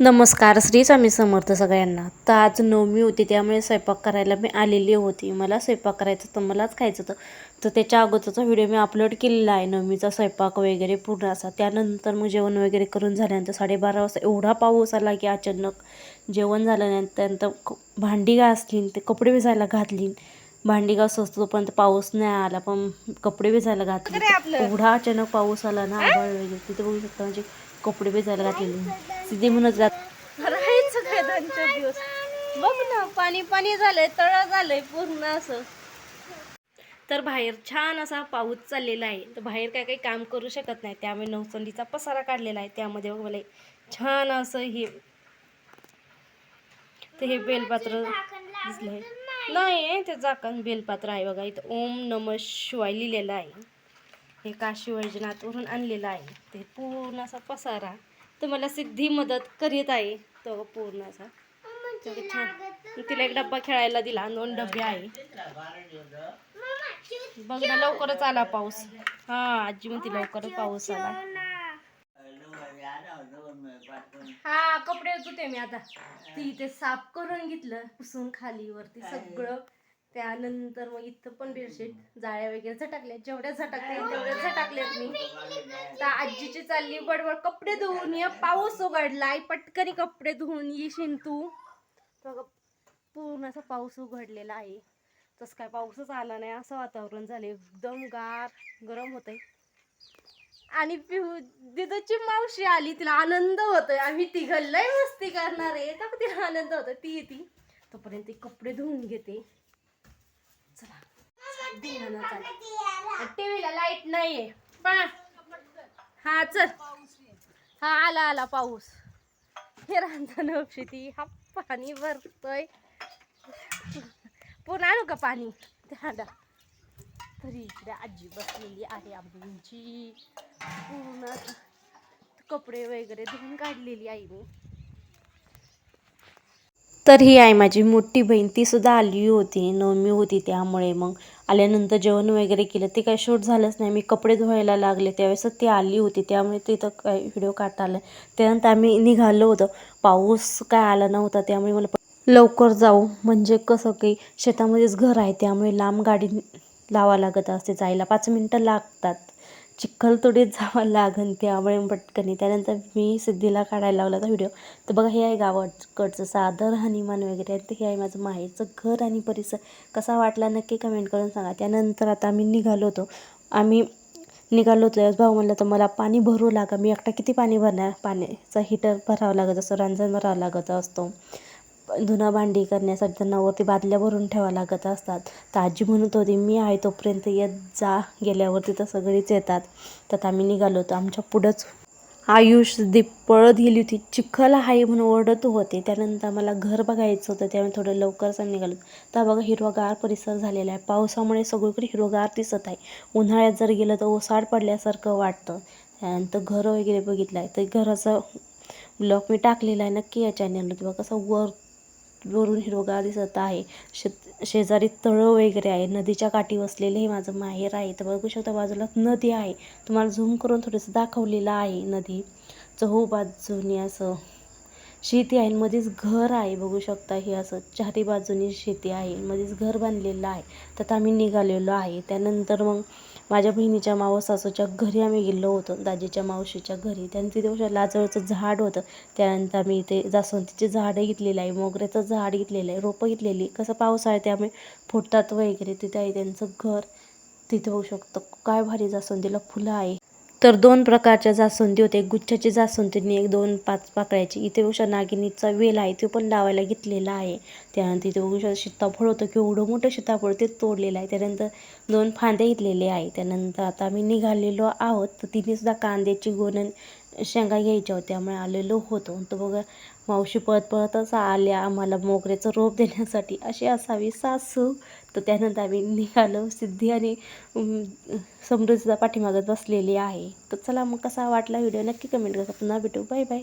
नमस्कार श्री स्वामी समर्थ सगळ्यांना. तर आज नवमी होती त्यामुळे स्वयंपाक करायला मी आलेली होती. मला स्वयंपाक करायचं होतं मलाच खायचं होतं. तर त्याच्या अगोदरचा व्हिडिओ मी अपलोड केलेला आहे नवमीचा स्वयंपाक वगैरे पूर्ण असा. त्यानंतर मग जेवण वगैरे करून झाल्यानंतर साडेबारा वाजता एवढा पाऊस आला की अचानक जेवण झाल्यानंतर भांडी घासली ते कपडे भिजायला घातली भांडी घासत असतो तोपर्यंत पाऊस नाही आला पण कपडे भिजायला घातले एवढा अचानक पाऊस आला ना आभाळ वगैरे तिथे बघू शकता म्हणजे कपडे भिजायला घातलेले. सिद्धी म्हणत जात राहायचं काय दोन चार दिवस? बघ ना पाणी पाणी झालंय तळ झालंय पूर्ण असं. तर बाहेर छान असा पाऊस चाललेला आहे. तर बाहेर काय काही काम करू शकत नाही. त्यामुळे नवचंदीचा पसारा काढलेला आहे. त्यामध्ये बघ मला छान असं हे तर हे बेलपात्र दिसलंय. नाही ते झाकण बेलपात्र आहे बघा इथं ओम नम शिवाय लिहिलेलं आहे. हे काशी वैजनाथवरून आणलेलं आहे. ते पूर्ण असा पसारा. तर मला सिद्धी मदत करीत आहे तो पूर्ण असा. छान. तिला एक डब्बा खेळायला दिला दोन डबे आहे. बघ ना लवकरच आला पाऊस. हा आजी म्हणते लवकरच पाऊस आला. हा कपडे धुते मी आता. ती ते साफ करून घेतलं पुसून खाली वरती सगळं. त्यानंतर मग इथं पण बेडशीट जाळ्या वगैरे झटकल्या. जेवढ्या झटकल्या तेवढ्या झटकल्यात मी. तर आजीची चालली बडबड. कपडे धुवून ये पाऊस उघडलाय पटकनी कपडे धुवून येशील तू. पूर्ण असा पाऊस उघडलेला आहे. तसं काय पाऊसच आला नाही. असं वातावरण झालं एकदम गार गरम होतंय. आणि पिहू दिदूची मावशी आली तिला आनंद होतोय. आम्ही तिघं लय मस्ती करणार आहे. तर तिला आनंद होतोय? ती येते. तोपर्यंत ती कपडे धुवून घेते. चला. टीव्हीला लाइट नाहीये. पण हा चल. हा आला आला पाऊस. हे रांजा नवशी ती हा पाणी भरतोय. पूर्ण आणू का पाणी? ते तरी इकडे आजी बसलेली आहे आमची. पूर्ण कपडे वगैरे धुवून काढलेली आहे मी. तर ही आहे माझी मोठी बहीण ती सुद्धा आली होती नवमी होती त्यामुळे मग आल्यानंतर जेवण वगैरे केलं. ते काही शूट झालंच नाही मी कपडे धुवायला लागले. त्यावेळेस ती आली होती त्यामुळे तिथं काही व्हिडिओ काढता आला त्यानंतर आम्ही निघालो होतो. पाऊस काय आला नव्हता त्यामुळे मला लवकर जाऊ. म्हणजे कसं काही शेतामध्येच घर आहे त्यामुळे लांब गाडी लावा लागत असते जायला. पाच मिनटं लागतात. चिखलतोडीत जावं लागन त्यामुळे पटकनी त्यानंतर मी सिद्धीला काढायला लावला होता व्हिडिओ तर बघा हे आहे गावाकडचं सादर राहणीमान वगैरे आणि हे आहे माझं माहेरचं घर आणि परिसर. कसा वाटला नक्की कमेंट करून सांगा. त्यानंतर आता आम्ही निघालो होतो. आम्ही निघालो होतो. भाऊ म्हणलं तर मला पाणी भरू लागा. मी एकटा किती पाणी भरणार? पाण्याचा हिटर भरावा लागत असतो रांजण भरावा लागत असतो. धुणं भांडी करण्यासाठी त्यांना वरती बादल्या भरून ठेवावं लागत असतात. तर आजी म्हणत होती मी आहे तोपर्यंत येत जा. गेल्यावरती तर सगळीच येतात. तर आम्ही निघालो. होतो आमच्या पुढंच आयुष दीप पळत गेली होती. चिखल आहे म्हणून ओरडत होते. त्यानंतर मला घर बघायचं होतं. त्यामुळे थोडं लवकरच आम्ही निघालो. तर बघा हिरवागार परिसर झालेला आहे. पावसामुळे सगळीकडे हिरवगार दिसत आहे. उन्हाळ्यात जर गेलं तर ओसाड पडल्यासारखं वाटतं. त्यानंतर घरं वगैरे बघितलं आहे. तर घराचं ब्लॉग मी टाकलेला आहे. नक्की या चॅनलला बघा. कसं वर वरून हिरवगार दिसत आहे. शे शेजारी तळं वगैरे आहे. नदीच्या काठी वसलेले हे माझं माहेर आहे. तर बघू शकता बाजूला नदी आहे. तुम्हाला झूम करून थोडंसं दाखवलेलं आहे नदी. चहू बाजूनी असं शेती आहे. मध्येच घर आहे. बघू शकता हे असं चारी बाजूनी शेती आहे. मध्येच घर बांधलेलं आहे. तर आम्ही निघालेलो आहे. त्यानंतर मग माझ्या बहिणीच्या मावस सासूच्या घरी आम्ही गेलो होतो. दाजीच्या मावशीच्या घरी. त्यानंतर तिथे बघा लाजळचं झाड होतं. त्यानंतर आम्ही इथे जास्वंदीचे झाडं घेतलेलं आहे. मोगऱ्याचं झाड घेतलेलं आहे. रोपं घेतलेली. कसं पावसाळ्यात ते आम्ही फुटतात वगैरे. तिथे आहे त्यांचं घर. तिथे होऊ शकतं. काय भारी जास्वंदीला फुलं आहे. तर दोन प्रकारच्या जास्वंदी होते एक गुच्छाची जास्वंदी आणि एक दोन पाच पाकळ्याची. इथे उषा नागिनीचा वेल आहे तो पण लावायला घेतलेला आहे. त्यानंतर इथे उषा सीताफळ होतं केवढं मोठं सीताफळ ते तोडलेलं आहे. त्यानंतर दोन फांदे घेतलेले आहे. त्यानंतर आता आम्ही निघालेलो आहोत. तर तिने सुद्धा कांद्याची गोणन शेंगा घ्यायच्या होत्या त्यामुळे आलेलो होतो. तर बघा मावशी पळत पळतच आल्या. आम्हाला मोगऱ्याचं रोप देण्यासाठी अशी असावी सासू. तर त्यानंतर आम्ही निघालो सिद्धी आणि समृद्धीचा पाठीमागत बसलेली आहे. तर चला मग कसा वाटला व्हिडिओ नक्की कमेंट करा. पुन्हा भेटू. Bye bye